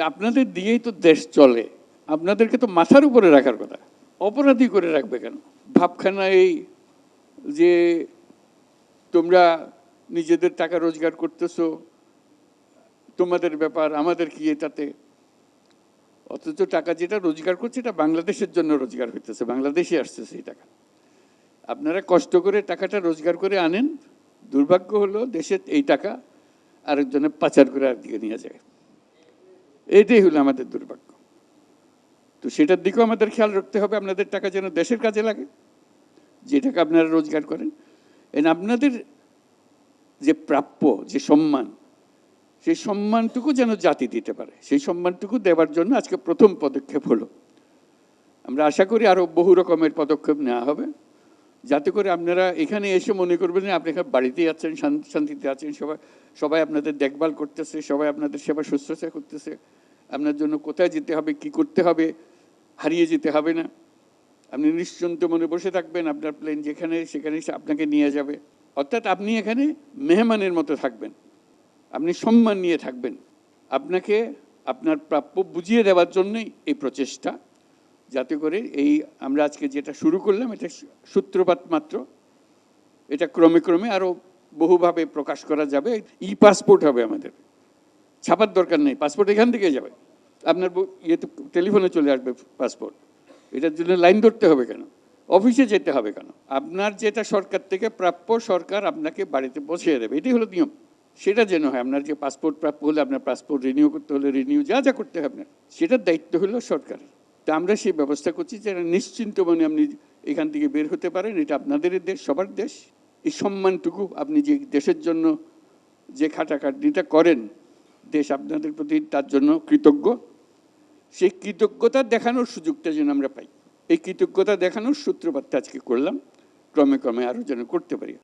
আপনাদের দিয়েই তো দেশ চলে। আপনাদেরকে তো মাথার উপরে রাখার কথা। অপরাধী করে রাখবে কেন? ভাবখানা এই যে তোমরা নিজেদের টাকা রোজগার করতেছো, তোমাদের ব্যাপার, আমাদের কি এটাতে? অথচ টাকা যেটা রোজগার করছে, এটা বাংলাদেশের জন্য রোজগার হইতেছে, বাংলাদেশে আসছে সেই টাকা। আপনারা কষ্ট করে টাকাটা রোজগার করে আনেন, দুর্ভাগ্য হলো দেশের এই টাকা আরেকজনের পাচার করে আরেকদিকে নিয়ে যায়। এইটাই হলো আমাদের দুর্ভাগ্য। তো সেটার দিকেও আমাদের খেয়াল রাখতে হবে, আপনাদের টাকা যেন দেশের কাজে লাগে, যে টাকা আপনারা রোজগার করেন। এন আপনাদের যে প্রাপ্য, যে সম্মান, সেই সম্মানটুকু যেন জাতি দিতে পারে, সেই সম্মানটুকু দেওয়ার জন্য আজকে প্রথম পদক্ষেপ হলো। আমরা আশা করি আরও বহু রকমের পদক্ষেপ নেওয়া হবে। যাতে করে আপনারা এখানে এসে মনে করবেন আপনি এখানে বাড়িতেই আছেন, শান- শান্তিতে আছেন, সবাই সবাই আপনাদের দেখভাল করতেছে, সবাই আপনাদের সেবা শুশ্রূষা করতেছে। আপনার জন্য কোথায় যেতে হবে, কি করতে হবে, হারিয়ে যেতে হবে না। আপনি নিশ্চিন্ত মনে বসে থাকবেন আপনার প্লেন যেখানে, সেখানে আপনাকে নিয়ে যাবে। অর্থাৎ আপনি এখানে মেহমানের মতো থাকবেন। আপনি সম্মান নিয়ে থাকবেন। আপনাকে আপনার প্রাপ্য বুঝিয়ে দেওয়ার জন্যই এই প্রচেষ্টা। যাতে করে এই আমরা আজকে যেটা শুরু করলাম, এটা সূত্রপাত মাত্র। এটা ক্রমে ক্রমে আরও বহুভাবে প্রকাশ করা যাবে। ই পাসপোর্ট হবে আমাদের। ছাপার দরকার নেই, পাসপোর্ট এখান থেকে যাবে। আপনার ইয়েতে টেলিফোনে চলে আসবে পাসপোর্ট। এটার জন্য লাইন ধরতে হবে কেন? অফিসে যেতে হবে কেন? আপনার যেটা সরকার থেকে প্রাপ্য সরকার আপনাকে বাড়িতে পৌঁছে দেবে। এটাই হলো নিয়ম। সেটা যেন হয়, আপনার যে পাসপোর্ট প্রাপ্য হলে আপনার পাসপোর্ট রিনিউ করতে হলে রিনিউ যা যা করতে হবে আপনার, সেটার দায়িত্ব হলো সরকারের। তা আমরা সেই ব্যবস্থা করছি যে নিশ্চিন্ত মনে আপনি এখান থেকে বের হতে পারেন। এটা আপনাদের দেশ, সবার দেশ। এই সম্মানটুকু আপনি যে দেশের জন্য যে খাটাখাটনিটা করেন, দেশ আপনাদের প্রতি তার জন্য কৃতজ্ঞ। সেই কৃতজ্ঞতা দেখানোর সুযোগটা যেন আমরা পাই। এই কৃতজ্ঞতা দেখানোর সূত্রপাতটা আজকে করলাম। ক্রমে ক্রমে আরও যেন করতে পারি।